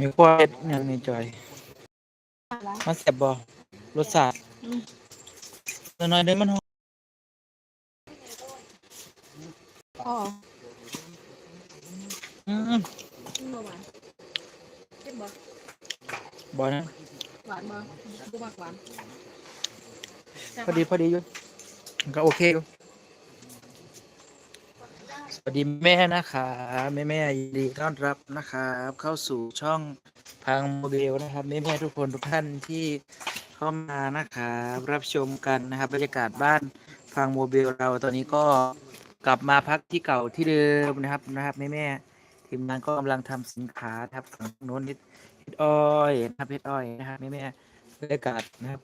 มีกล้วยยังมีจอยมันแซ่บบ่รสชาติน้อยๆเด้อมันหอมพ่ออืมกินบ่หวานกินบ่บ่นะหวานบ่กูมากหวานพอดีพอดีอยู่ก็โอเคอยู่ส วัสดีแม่นะครับแม่แม่ยินดีต้อนรับนะครับ เข้าสู่ช่องพังโมเบลนะครับแม่แม่ทุกคนทุกท่านที่เข้ามานะครับรับชมกันนะครับบรรยากาศบ้านพังโมเบลเราตอนนี้ก็กลับมาพักที่เก่าที่เดิมนะครับนะครับแม่แม่ทีมงานก็กำลังทำสินค้าครับฝั่งโน้นนิดเฮ็ดอ้อยนะครับเฮ็ดอ้อยนะครับแม่แม่บรรยากาศนะครับ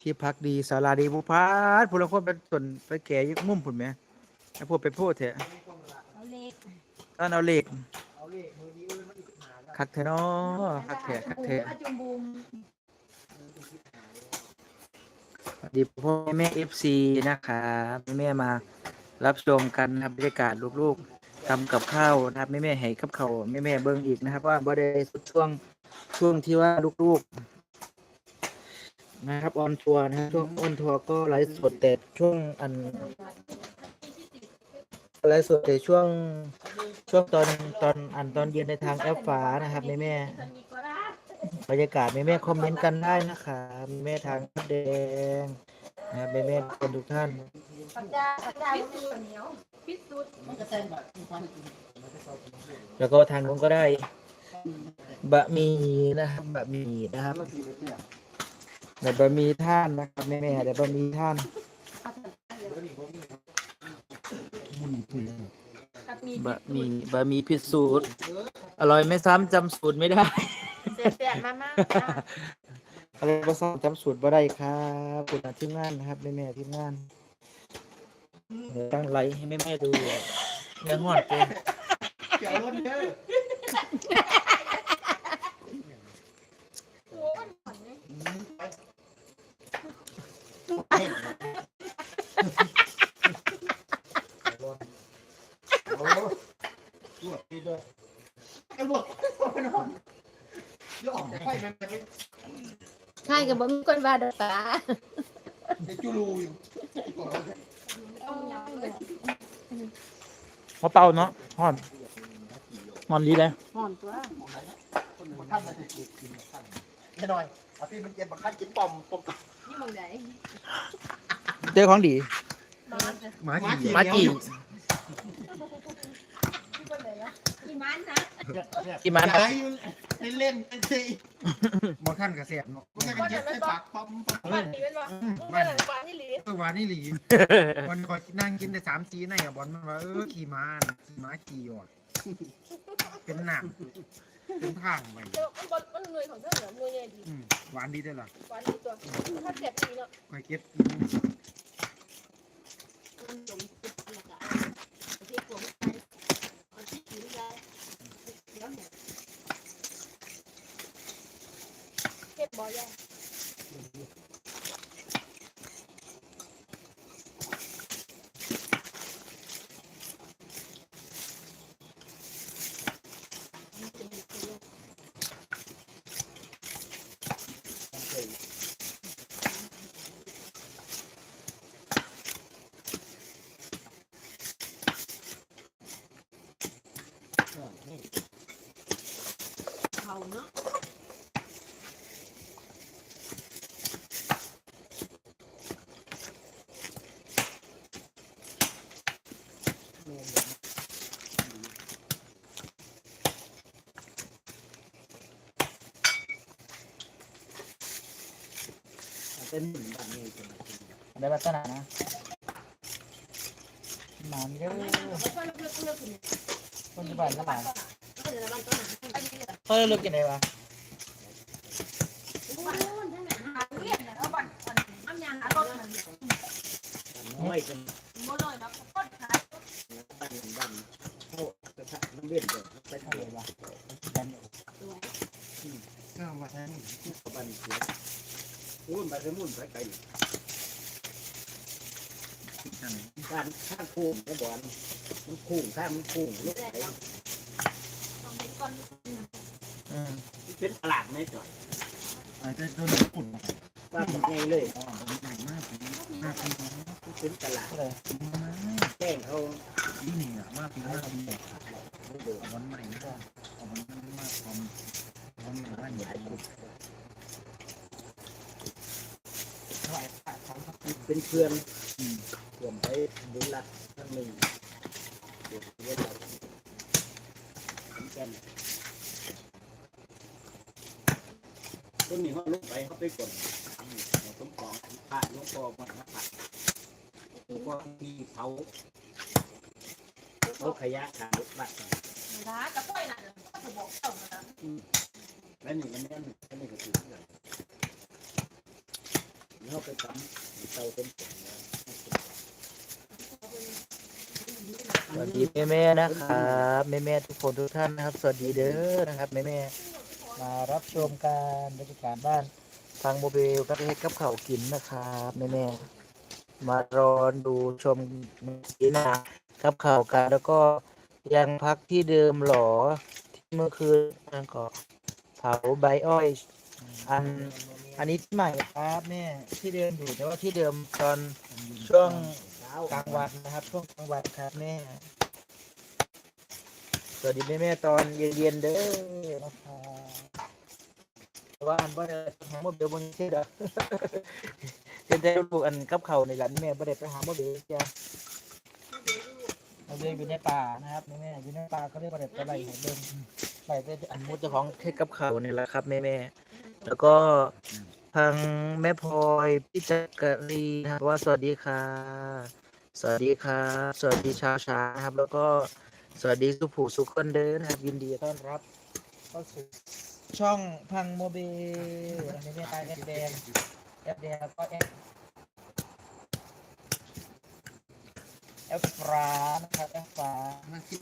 ที่พักดีศาลาดีบุพาดผู้ละคนเป็นส่วนไปแก่ยึกมุ่มผุนไหมไอ้พวกไปพูดเถอะ อาเล็กตอนเอาเหล็กคักเถอะเนาะคักเถอะคักเถอะอาจุมบุมสวัสดีพ่อแม่เอฟซีนะครับแม่แม่มารับชมกันนะครับบรรยากาศลูกๆทำกับข้าวนะครับแม่แม่ให้กับเขาวแม่แม่เบิ้งอีกนะครับ ว่าบ่ได้สุดช่วงช่วงที่ว่าลูกๆนะครับออนทัวร์นะครับช่วงออนทัวร์ก็ไลฟ์สดแต่ช่วงอัน ไลฟ์สดแต่ช่วงช่วงตอนตอนอันตอนเย็นในทางแอปฟ้านะครับแม่แม่บรรยากาศแม่แม่คอมเมนต์กันได้นะครับแม่แม่ทางแดงนะครับแม่แม่คนทุกท่านแล้วก็ทางนู้นก็ได้ บะหมี่นะครับบะหมี่นะครับแต่บะหมี่ท่านนะครับแม่แม่แต่บะหมี่ท่าน กับมีบะหมี่บะหมี่พิสูจน์อร่อยไม่ซ้ำจำสูตรไม่ได้ เสียเสียมามากอะไรภาษาจำสูตรบ่ได้ครับคุณทีมงานนะครับแม่แม่ๆทีมงานเดี๋ยวตั้งไลฟ์ให้แม่แม่ๆดูเนื้อหอดเป็น ใช่กับบ่มีคนว่าดอกตามะเป่าเนาะหอดหอดดีเลยห่อนตัวไม่น้อยเอาที่มันเย็นบักคันกินปอมปอมนี่มึงไหนเจอของดีมาจะหมาจี กี่มันนะกี่มันใจอยู่เล่นเป็นสิบางขั้นกระเสียบเนาะมันก็เย็บใส่ปากปอมปอมปันนี่เป็นบ่มึงเป็นหลังปันนี่หลีเมื่อวานนี่หลีวันก่อนนั่งกินแต่สามจีในกับบอลมันว่าเออขี่ม้าน่ะขี่ม้าขี่หยอดเป็นหนังเป็นทางไปเดี๋ยวมันบ่มันเงยของเธอเหรอมือเงยดีอืมหวานดีด้วยล่ะหวานดีตัวถ้าเจ็บดีเนาะคอยเก็บกิน มันจมติดแล้วก็เอาที่ผมไปเอาที่กินได้เดี๋ยวเนี่ย เก็ เป็นแบบนี้ได้ลักษณะนะหมันเยอะแล้วก็เลิกเลิกเลิกเนี่ยคนที่บ้านก็หมันเลยวันต้นอันนี้แบบเขาเลิกกินไรวะโอ้ยท่านไหนหาเรียนนะเอาบัตรอ้ำยางหาต้นมันไม่กันโมลอยนะต้นขายบันบันเข้ากระทะน้ำเลือดเลยไปทะเลวะดันก็มาทางนี้บันเสีย มุ่นไปเลยมุ่นไปไกลการข้างคูมกระบอลมันคู่ข้างมันคูมลูกไปเป็นตลาดไม่จ่อยอาจจะโดนฝุ่นว่าผมไงเลยใหญ่มากมากเป็นตลาดแจ้งเขาดีหนึ่งอมากเป็นมากเป็วันใหม่ก็ เป็นเพื่อนอืมเพื่อนไปดูรักทั้งหนึ่งเพื่อนเพื่อนเราแก่นต้นนี้เขาลุกไปเขาไปกดสมของพระหลวงพ่อมาพระหลวงพ่อที่เผาเขาขยะขายบัตรร้านกระป๋อยน่ะก็จะบอกเจ้านะแล้วหนี่มันแน่นอันนี้ก็ถือเงินเขาไปทำ เตาเป็นสวัสดีแม่แม่ๆนะครับแม่แม่ๆทุกคนทุกท่านนะครับ สวัสดีเด้อนะครับแม่แม่ๆมารับชมการบรรยากาศบ้านทางโมเบลก็ได้ให้กับเขาวกินนะครับแม่แม่ๆมารอดูชมสีหนากับข่าวกันแล้วก็ยังพักที่เดิมหรอที่เมื่อคืนนั่นก็เผาใบอ้อย อัน อันนี้ที่ใหม่ครับแม่ที่เดิมอยู่แต่ว่าที่เดิมตอนช่วงกลางวันนะครับช่วงกลางวันครับแม่สวัสดีแม่แม่ตอนเย็นๆเด้อนะครับแต่ว่าอันว่าจะหาโมเบลบนเชื่อเด้อเห็นแต่ลูกอันกับเขาในหลันแม่บ่ได้ไปหาโมเบลจ้ะโมเบลอยู่ในป่านะครับแม่อยู่ในป่าก็เลยบ่ได้ไปไล่ให้เบิ่งไปแต่อันมุดเจ้าของเทศกับเขาวนี่แหละครับแม่แม่ แล้วก็ทางแม่พลอยพี่จักรีนะครับว่าสวัสดีค่ะ สวัสดีครับสวัสดีชาวช้านะครับ แล้วก็สวัสดีสุผูสุขคนเดินนะครับ ยินดีต้อนรับเข้าสู่ช่องพังโมเบลอันเนี่ยตาแอปแดงแอปแดงแล้วก็แอปแอปฟ้านะครับแอปฟ้านั่งคิด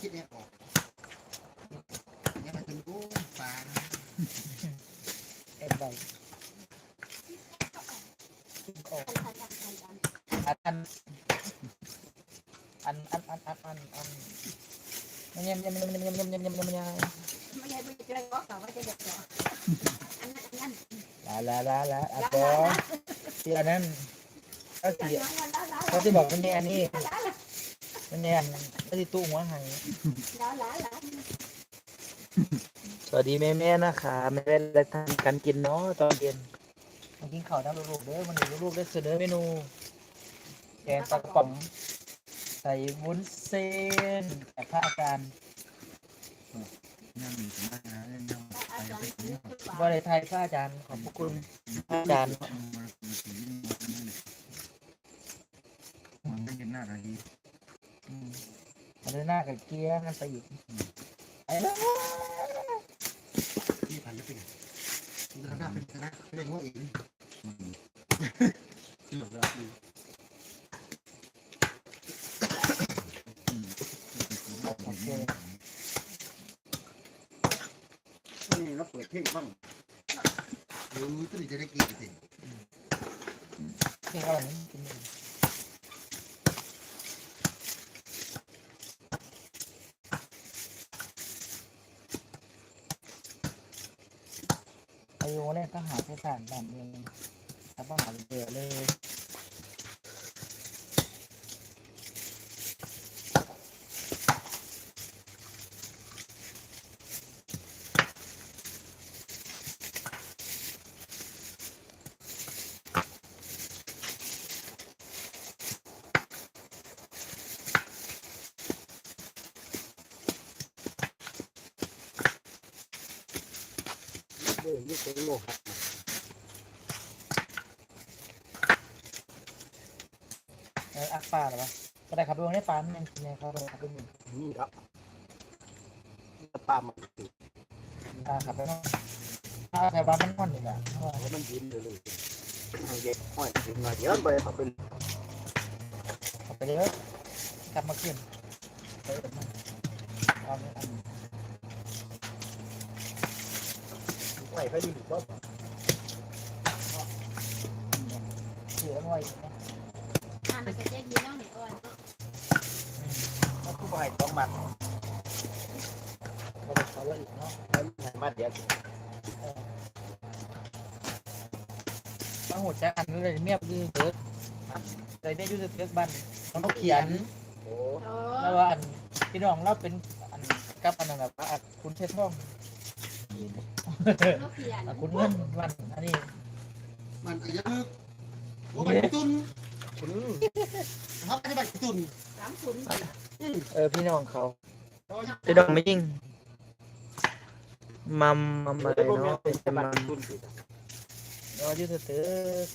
คิดเนี่ยออก เนี่ยมันเป็นกุ้ปลาแอปใบอันอันอันอันอันอันอันอันยำยำยำยำยำยำยำยำยำยำไม่ใช่ไม่ใช่บอกแต่ว่าจะเด็กเนาะอันนั้นอันนั้นลาลาลาลาอะบอที่อันนั้นก็สิแล้วแล้วแล้วเขาที่บอกมันแน่นี่มันแน่ก็ที่ตู้หัวหายล้วแล้วแล้ว สวัสดีแม่แม่นะคะแม่ๆได้ทานกันกินเนาะตอนเย็นมากินข้าวน้ำลูกๆเด้อวันนี้ลูกๆได้เสนอเมนูแกงปลากระป๋องใส่วุ้นเส้นแต่พระอาจารย์นั่งอยู่ตรงนั้นะเรื่องนั่งไปอาจารไปเนี่ยว่าในไทยพระอาจารย์ขอบพระคุณพระอาจารย์มามาถึงนี่มันไม่เห็นหน้าอะไรอืมมันเลยหน้ากับเกียร์กันไปอีกไอ้ละ ที่พันจะเป็นคณะ เป็นคณะเรียกว่าอินนี่เราเปิดเพลงบ้างรู้ตื่นจะได้กี่สิเพลงอะไรนะกินเองอายุเนี่ยก็หาเทศานแบบเองแล้วก็หาเบื่อเลย อมีคโลหะเอออักปลาเหรอวะก็ได้ครับไปวงได้ฟันเนี่ยครับไปครับไปหนึ่งนี่ครับจะปลาหมันติดอ่าขับไปนอนถ้าแต่ปลามันนอนอีกอะเพราะมันยิ้มเลยเลยเย็นห้อยยิ้มหน่อยเะไปขับไปขับไปเยอะกลับมาขึ้นเอาเอาเ phải phải đi bốc sửa ngoài อ่านก็แยกยีน้องหนึ่งก่น nó cũng phải có mặt nó phải có lợi nó nó phải mặt đẹp มาหัวแจ็คอันนั้เลยเมียบยืดเลยดเลยได้ยืดเกิดบ้านมันต้องเขียนแล้วว่าอันพี่น้องเราเป็นอันกับอันนั้นแบบว่าคุณเช็ดห้อง นอันคุณเงินวันอันนี้มันก็ยังโอ้ยตุนเขาไม่ได้ไปตุนสามศูนย์เออพี่น้องเขาพี่น้องไม่ยิงมัมมัมอะไรเนาะเป็นมัมเรายืดเติร์ด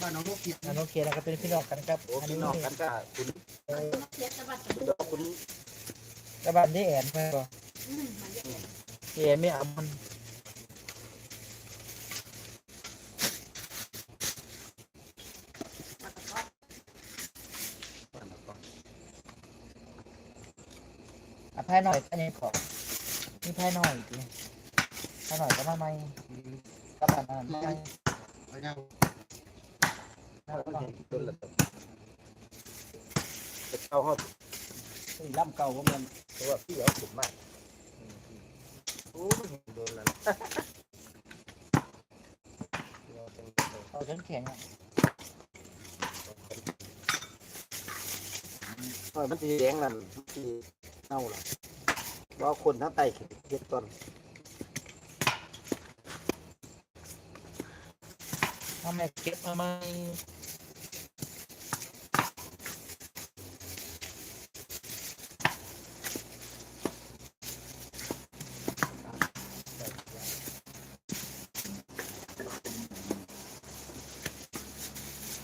บ้านน้องโลกเกียรติอันโอเคแล้วก็เป็นพี่น้องกันครับโอ้อันพี่นี้น้องกันก็คุณเขียนตะบัดตะบุคุณกระบาดได้แอนไปก่อน อืมมันจะเป็นแอนไม่เอามันอนอะพายหน่อยอันนี้ขอนี่แพายหน่อยดิแพายหน่อยก็มาใหม่กระบาดนั้นไม่ไปยังต้นละจะเข้าห้องล่ำเก่าก็มันเพราะว่าพี่เอาสุดมาก เอาจนแข็งอะเออมันสีแดงนั่นสีเน่าเละว่าคนทั้งไตเก็บก่อนทำไมเก็บมาใหม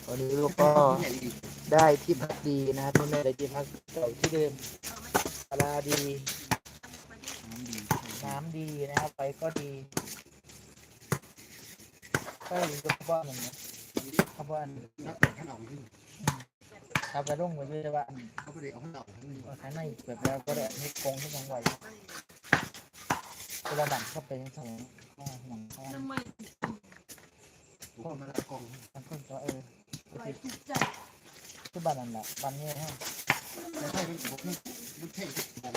วันนี้ลูกก็ ได้ที่พักดีนะที่แม่ได้ที่พักเก่าที่เดิมปลาดี น้ำดีนะครับไฟก็ดีก็อยู่กับบ้านหนึ่งนะข้าวบ้านนักเตะขนมที่ครับกระด้งไว้ด้วยว่าอันเขาไปเอาขนมทั้งนี้ว่าข้างในแบบแล้วก็ได้ให้กงที่ยังไหวเวลาดันเข้าไปยังสองข้อหนังข้อทำไมผมมาละกองมันก็จะเออ ไว้จิตใจคือบ้านนั่นแหละบ้านนี้ฮะแต่ใช่เป็นผมมันเท่มอง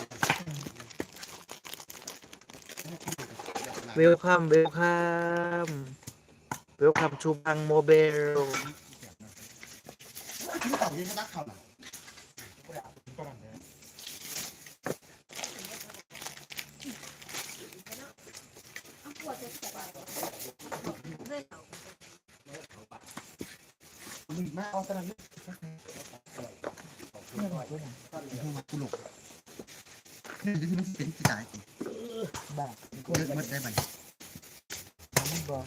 เวลคัมเวลคัมเวลคัมชูบังโมเบลที่ต่อยังนักเขาหน่อาวดจะแสบเรื่อมาเอาตะ ด้วยนะมึงมากุหลกนี่ที่มันเป็นที่ตายบ้าเป็นคนเยอะมันได้บันมันบอก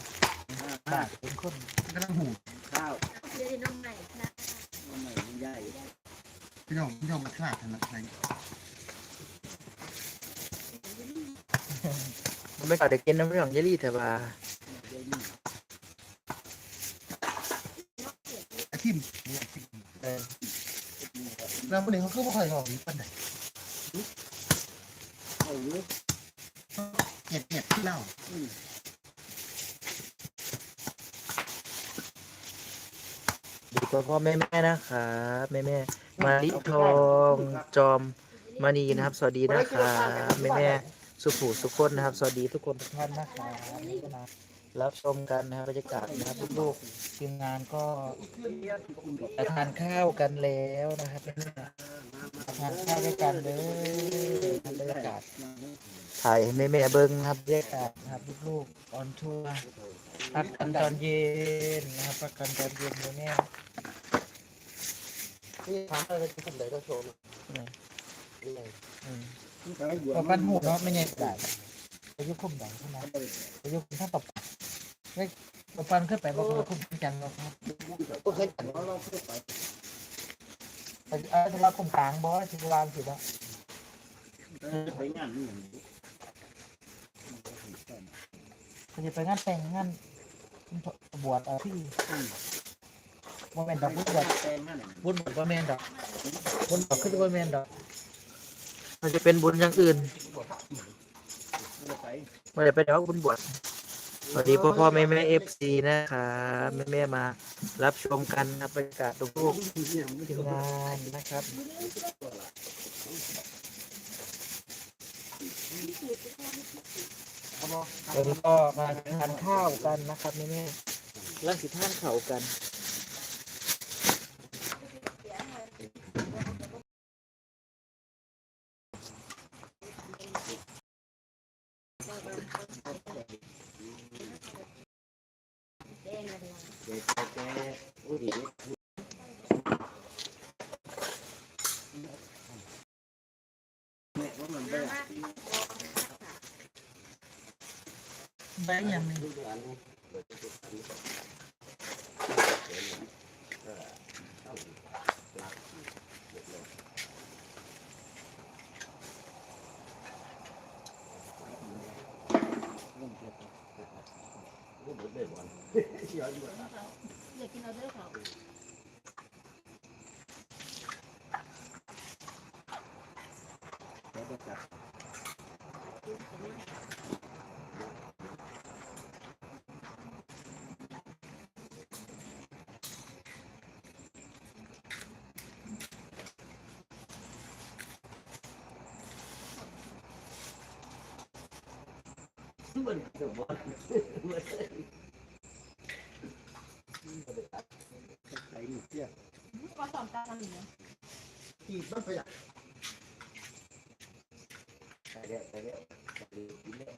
บ้าเป็นคนกำลังหูข้าวเดี๋ยวน้องใหม่นะมันใหม่มันใหญ่พี่น้องพี่น้องมาขลาดทางไหนมันไม่ก่อนเด็กกินน้ำเรื่องเยลลี่เถอะว่าไอ้ทิมเออ แล้วคนนี้เขาก็ไม่ค่อยหอกปันไหนเอาเยอะเกลียดเกลียดที่เล่าดีกว่าพ่อแม่แม่นะครับแม่แม่มาลิทองจอมมณีนะครับ สวัสดีนะครับแม่แม่สุภูสุคนนะครับ สวัสดีทุกคนทุกท่านนะครับนี่ก็นะ รับชมกันนะครับบรรยากาศนะครับลูกๆทีมงานก็ทานข้าวกันแล้วนะครับทานข้าวด้วยกันเลยบรรยากาศถ่ายแม่แม่เบิ้งนะครับบรรยากาศนะครับลูกๆออนทัวร์พักกันตอนเย็นนะครับพักกันตอนเย็นแม่แม่ที่ถามอะไรที่ทำไหนก็โชว์อืมไปบวชเอาปั้นหูเนาะไม่ใช่ได้ไปยุคคุมได้ใช่ไหมไปยุคคุมถ้าตบ เฮ้ยเอาปั้นขึ้นไปบอกว่าคุมจังเนาะครับก็เคยกันเราเราพูดไปไปเออเราคุมกลางบอสที่วางสิเนาะไปงานนี่อย่างนี้เขาจะไปงานแต่งงานบวชเออที่โมเมนดอกบุญบวชบุญบวชโมเมนดอกบุญบวชคือโมเมนดอกมันจะเป็นบุญอย่างอื่นไม่ได้ไปเดอกบุญบวช สวัสดีพ่อพ่อแม่แม่เอฟซีนะครับแม่แม่มา รับชมกันนะบรรยากาศลูกทีมงานนะครับเด็กที่เขาไม่คิดถึงเอาบ่วันนี้ก็มาทานข้าวกันนะครับแม่แม่ร่างสิท่านข้ากัน แดงอะไร เด็กแก่อุ้ย แบงค์ยังมี อยากกินเอาเด้อเขามันเกิดว่าไอ้นี่เสีย ก็สอนตาทำอย่างนี้ ขีดมันไปอะ ไปแล้วไปแล้วไปแล้ว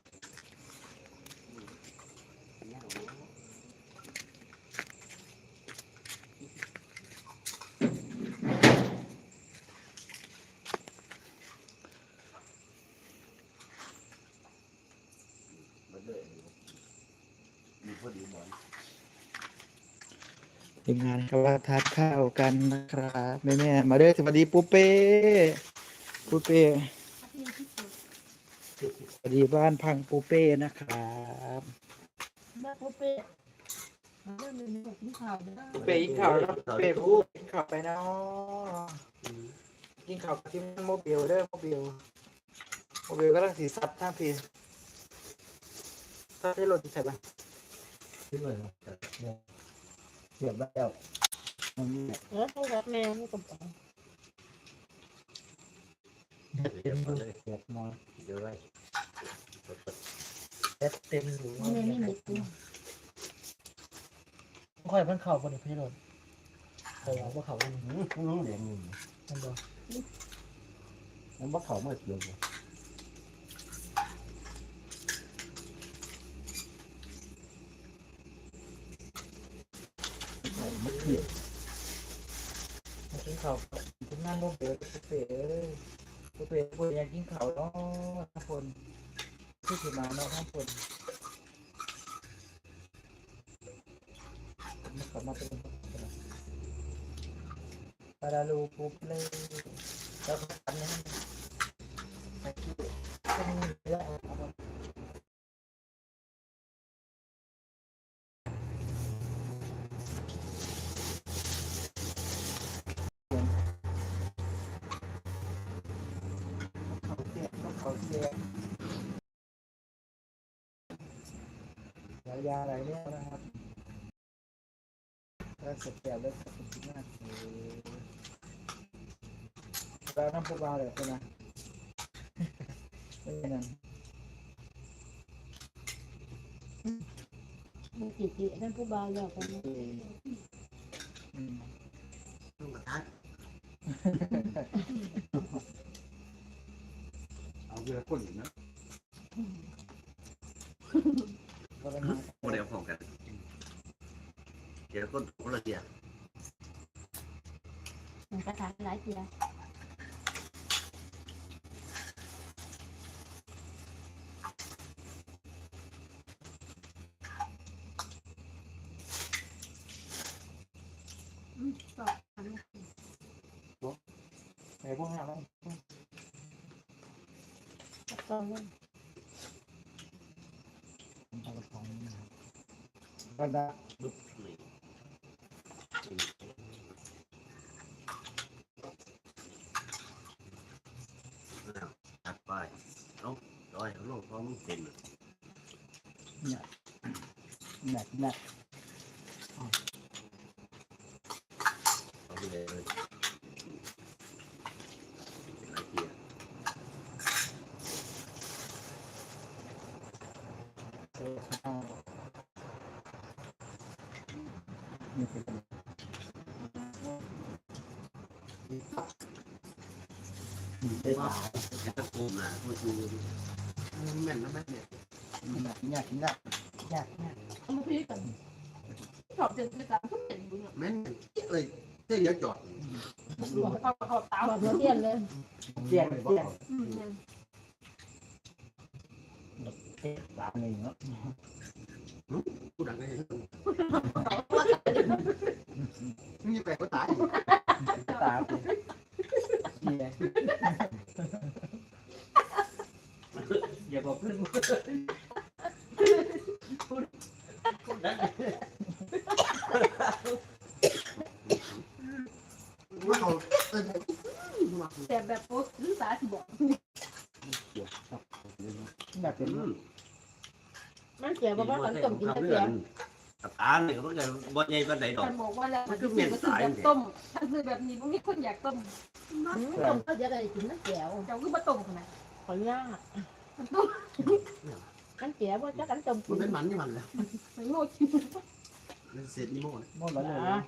มันเลยมีพอดีหมอน ทีมงานก็ว่าทานข้าวกันนะครับแม่แม่ๆมาเด้อสวัสดีปูเป้ปูเป้ที่ที่สุดสวัสดีบ้านพังปูเป้นะครับแม่ปุ๊บเป้เรื่องนี้แบบนี้ข่าวเด้อปูเป้กินข้าวแล้วปูเป้พูดกินข้าวไปเนาะกินข้าวกับทีมงานโมบิลเด้อโมบิลโมบิลก็ต้องสีสับท่าพีถ้าได้รถที่ใส่ปะขึ้นเลย เสียบแล้วมันนี่เออเขาแบบแม่นี่ก็บอกเสียบเลยเสียบมอเดี๋ยวไว้แอดเต็มอยู่แม่ไม่มีตัวค่อยเพิ่นเข่าบนพี่รถใส่เอาบ่เข่าบนน้องเหลียงอยู่มันบ่มันบ่เขามาเกี่ยว กับมาทุกงานโมบิลปูเป้เอ้ยปูเป้ปูอยากกินข้าวเนาะทุกคนที่สิมาเนาะทุกคนมันกลับมาเป็นปลาลูปุ๊บเลยแล้วก็ทำนี่ายาอะไรเนี่ยนะครับแล้วเสร็จแล้วแล้วก็เป็นที่น่าเสียแล้วน้ำปูปลาเลยใช่ไหมไม่ใช่นั่นมันจิตจินั่นผู้บ่าวอยากกันเอออืมต้องกระทัดเอาเรือก้นอยู่นะ ก็เลยมา โมเดลพร้อมกัน เดี๋ยวก็ถูกละเดียวมันกระถางหลา หลวงพ่อไม่เป็นหนักหนักหนักเอาไปเลยได้ป่าถ้าโกมาก็คือ แม่นนะแม่เนี่ยยากยากยากยากเอามาพี่กันชอบเดินไปตามทุกเห็นบุญแม่นเลยเจ๊เยอะจอดเขาเขาตามหัวเทียนเลยเสียงเสียงอืมสามหนึ่งเนาะพูดังเลยมีแปลกก็ตายตาเป็นเสีย อย่าบอกเพื่อนว่าเขาเออแต่แบบโพสต์หรือสาธิบอกอยากเป็นมันเสียบอกว่ามันต้มกินแต่เสียตาเนี่ยเขาจะบ่ใหญ่ปานใดดอกมันบอกว่าแล้วมันคือแบบต้มถ้าคือแบบนี้มันมีคนอยากต้มต้มก็จะได้กินน้ำแก้วเจ้าคือมาต้มขนาดขออนุญาต มันต้มกันเสียว่าจะกันจมมันเป็นมันที่มันแหละมันโง่จริงมันเสร็จนี่โม่หมดแล้วเลย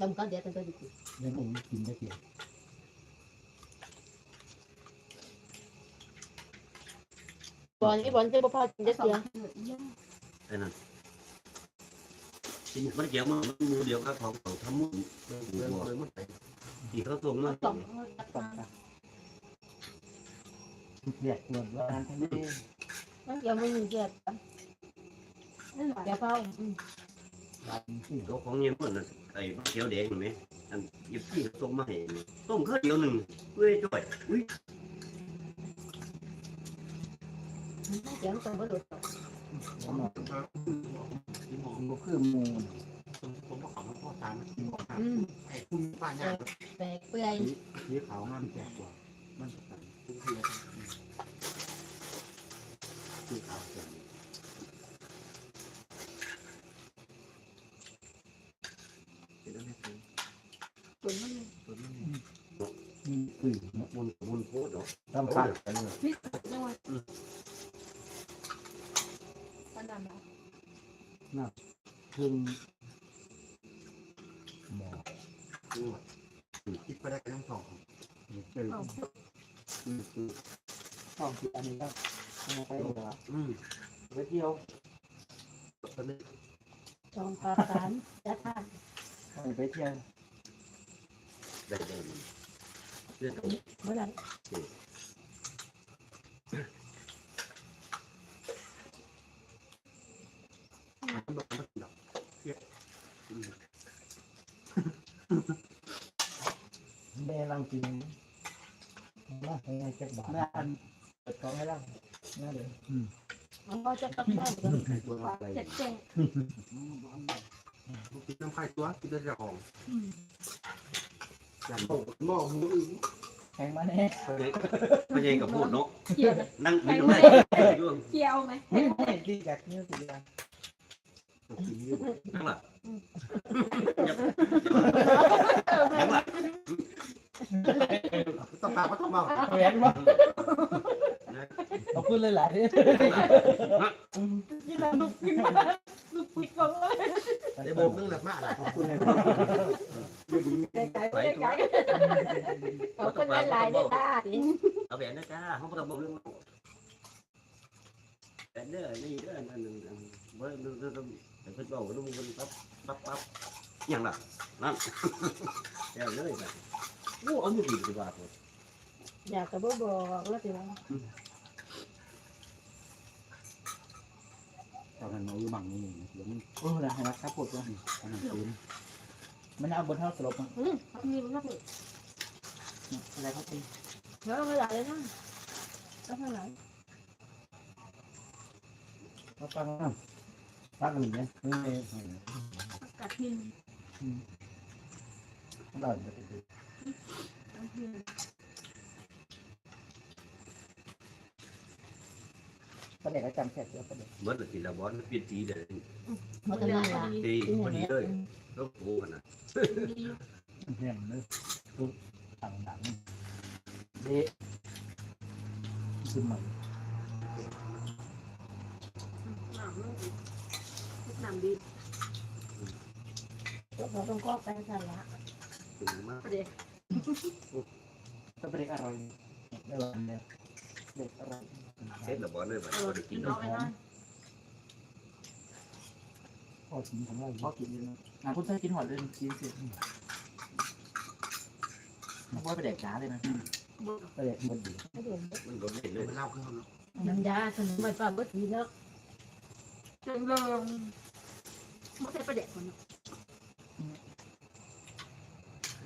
ต้มก็เดี๋ยวจะได้กิน เดี๋ยวผมกินได้เสียบอลนี่บอลจะบ่พอกินที่นี่มันมือเดียวกังเขาทำมุ้งเรื่องเลยมันไปที่เขาส่งมาต้มต่อกันเรียกส่วนว่าทางนี้มันเดี๋ยวมันเสียนั่นแหละเฝ้าบันที่ตัวของเงี้ยมันไอ้เขียวแดงเห็นไหมอันยิบที่ส่งมาให้ต้มข้าวเดียวหนึ่งเว้ยจ่อยอุ้ยเสียงตรงก็โดดผมบอกผมก็คือมูนผมก็ขอมาพ่อตามไอ้คุณป้าเนี่ยแปลกเปื่อยสีขาวมันแก่กว่ามัน คือขาวเส่วนมันมีกลิ่นมันมันโคตรเนาะลำพัดไปเลย นี่ไม่ว่าขนาดนั้น พึ่งหมอ คิดไปได้กันทั้งสอง เจอ เอา ต้องคิดอั นนี้ครับไม่ไปเลยอืมไปเที่ยวตอนนี้จองปลาสารจะทานไปเที่ยวได้ได้เรื่องของเมื่อไหร่มันบอกมันดอกแม่รังกินนะให้ให้จักบาทแม่อัน เปิดท้องให้ร่างน่าเลยมันก็จะต้องได้ตัวอะไรเจ็ดเจ้งกินน้ำไข่ตัวกินได้จากของอย่างหม้อมือแข่งมาแน่ไม่ใช่กับพูดเนาะเกี่ยวนั่งกินน้ำไข่ด้วยเกี่ยวไหมดีจากนี้สิยานั่งหลับนั่งหลับต้องตาก็ต้องเมาแหวนวะขอบ คุณเลยหลายที่นี่เราลุกขึ้นมาลุกปิดก่อนเลยไอ้โบกนึงหลับมากขอบคุณเลยไกลๆไกลเขาเป็นหลายๆได้ค่ะเอาแหวนนะจ้าเขาประกอบเรื่องแหวนเด้อนี่เด้อนั่นนั่นเว้ยนึกนึกแต่เพิ่นบอกว่ามันปั๊บปั๊บปั๊บอย่างล่ะนั่นเดี๋ยวเลยไปโอ้อันนี้ดีดีกว่าผมอยากจะบ่บอกแล้วสิว่า ตอนนั้นเราอยู่บังนี่เดี๋ยวมันเออนะให้รักครับปวดว่าอันนั้นคืนมันเอาบนเท้าสลบๆอืมมีมันก็มีอะไรครับพี่เดี๋ยวไม่หลายเลยนะก็ไม่หลายเขาตั้งตั้งหนึ่งเนี่ยไม่ไม่กัดหินได้จะไปดู กัดหิน ประเด็กจำแค่เดียวประเด็กเมื่อกี้ละบอลเปลี่ยนสีเดี๋ยวมันจะนั่งละตีพอดีเลยแล้วโอ้ขนาดเห็นเลยตุ๊กต่างหนังเด็กคือใหม่หนามมันน้ำดีเราต้องก็ไปสั่นละถึงมากประเดี๋ยวก็เป็นเด็กอร่อยไม่หวานเลยเด็กอร่อย เซ็ตระบอเลยแบบได้กินน้องไอ้น้อยพ่อกินของเราพอกินอยู่นะงานคุณเธอกินหอดเลยกินสิมันว่าไปแดกจ้าเลยนะก็เลยมันดีไม่เดือดมันโดนเล่นเลยมันเล่าขึ้นเนาะน้ำยาสมุนไพรปลาบดดีแล้วจนเริ่มไม่ใช่ประเดี๋ยวคน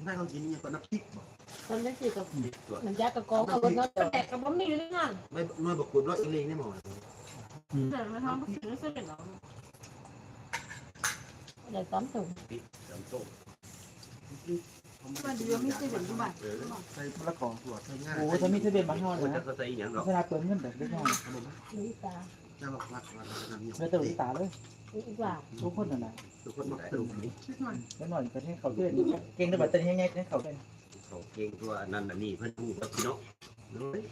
ได้เขากินเนี่ยก็น้ำพริกบ่ ตอนนั้นสิกับดิตัวน้ำยากระกองเอาบนนั้นประเดี๋ยวกับผมมีเรื่องงานไม่น้อยบอกคุณว่าเองได้หมดแต่มาทำผู้หญิงไม่ใช่เหรอเดี๋ยวต้มถุงจำโต๊ะมาดูว่าไม่ใช่เหมือนที่บ้านเออใส่มะละกอตรวจใส่ง่ายโอ้ถ้ามีทะเบียนบ้านนอนมันนะจะใส่อย่างหรอกเวลาเปิดเงินแบบเล็กน้อยนี่ตาจะบอกว่าว่าน้ำเนี่ยไม่ต้องตาเลยนี่อีกว่าทุกคนน่ะนะทุกคนมาตื่นนี้เล็กน้อยประเทศเขาเพื่อนเก่งแต่บัตรเต้นยังไงให้เขาเป็น เขาเก่งตัวนั้นน่ะนี่เพิ่นพูดกับพี่น้องเฮ้ย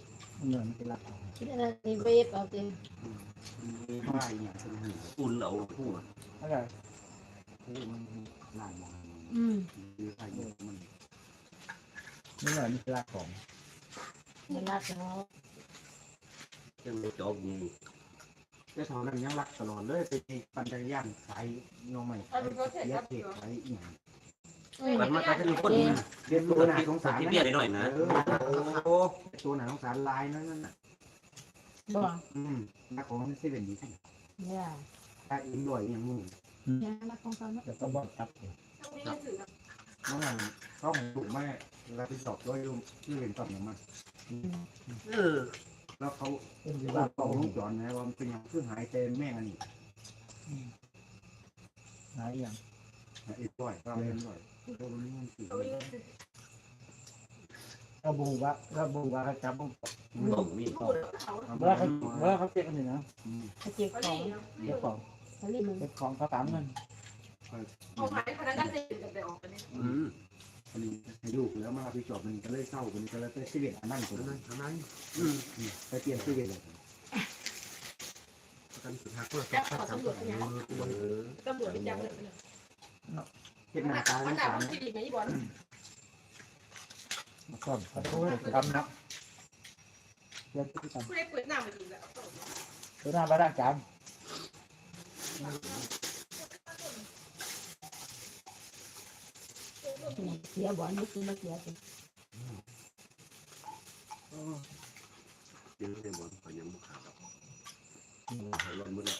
เงินเป็นหลักคิดอะไรในเวฟเอาเต็มมีว่าอย่างเป็นหูอุ่นเอาพูดอะไรมันหลายมองอืมมีใครเยอะมันนี่เหรอนี่คือหลักของมันรักเขายังไม่จบนี่แต่ตอนนั้นยังรักตลอดเลยไปปั่นจักรยานสายน้องใหม่เยอะเด็กสายอีหยัง มันมาจะมีคนเรียนตัวหนาสงสารที่นะเบี้ยหน่อยนะเออโอ้ตัวหนาสงสารลายนั่นน่ะบ่อืมนักของเซเว่นดีที่เนี่ยตาอินด้วยอย่างมึงเนี่ยรักของเขาเนาะเดี๋ยวก็บอกจับต้องมีหนังสือน้องหลังเขาของถูกแม่เราไปสอบด้วยลูกที่เรียนตอบอย่างมันเออแล้วเขาเราต่อลูกจอนนะว่ามันเป็นอย่างคือหายใจแม่งอันนี้หายอย่างไอ้ด้วยเราเรียนด้วย ราบูว่าราบูว่าเขาจับบุบ่งมีพูดเมื่อเขาเมื่อเขาเก็บกันอยู่นะเขาเจ็บของเก็บของเขาเรียกมันเก็บของเขาตามเงินเอาหายพนักงานจะอยู่กับไปออกกันเนี่ยอืมอันนี้ลูกแล้วมาไปสอบมันก็เลยเศร้ามันก็เลยไปซีเรียสอันนั้นคนนั้นั้นนอันนั้นอืมไปเปลี่ยนซีเรียสเลยกันสุดท้ายก็จับเขาตำรวเออตำรวจไปจับเลย เห็นหน้าตามัสนงจับสารมันที่ดีไหมบอลมาก่อนขอโทษทำนักเรียนที่ทผู้ได้เปิดหน้ามาดีแล้วำตัวหน้าบ้านร่างจานเสียบ่อนนี่คือมาเสียเป็นเจอในบ่อนก็ยังบ่ขาดหรอกเขาลดหมดแล้ว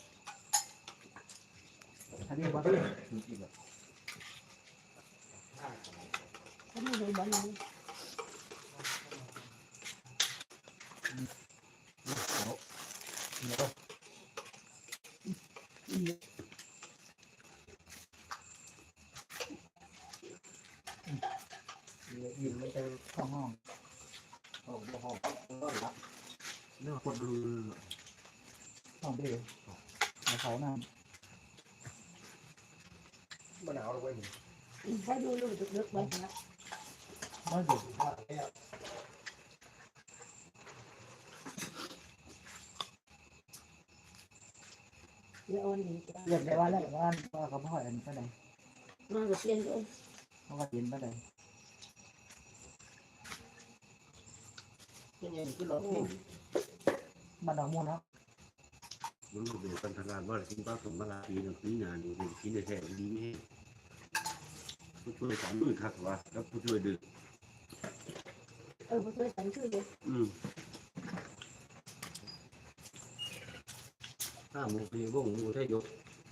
อันนี้บ้านเรื่อง อีกแบบ เขาไม่ได้บ่อนนี้ ยินไม่เจอห้องห้องโอ้โหห้องก็รับ เรื่องคนดู ห้องเดียวเขาน้ มะนาวเราไว้หนึ่ง ถ้าดูลูกลึกๆไว้นะำ ไม่ยเดี๋ยวโอนนี่จ้ะเรียกได้ว่าแล้วว่าว่าเขาไม่ค่อยอันนี้เท่าไหร่มาก็เปลี่ยนเลยเขาก็กินเท่าไหร่ยังไงขึ้นรถบ้านดอกม่วงเนาะมันก็เป็นกันทาการว่ากินปลาสมมาลาปีนึงปีงานนี่เป็นกินได้แท้ดีไม่ผู้ช่วยสามมือครับว่าแล้วผู้ช่วยดึก เออผู้ช่วยสันคือเลยอืมถ้ามูพีวงมูถ้ายก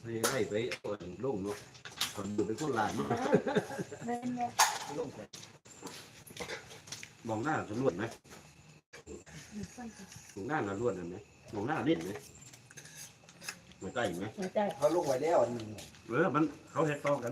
ให้ไล่ไปก่อนลงเนาะก่อนอยู่เป็นคนลานเนาะเป็นไงมองหน้าตำรวจไหมมองหน้าตำรวจไหมมองหน้าเล่นไหมหัวใจไหม หัวใจ เขาลงไว้แล้วอันนึงเออ มันเขาเฮ็ดต่อกัน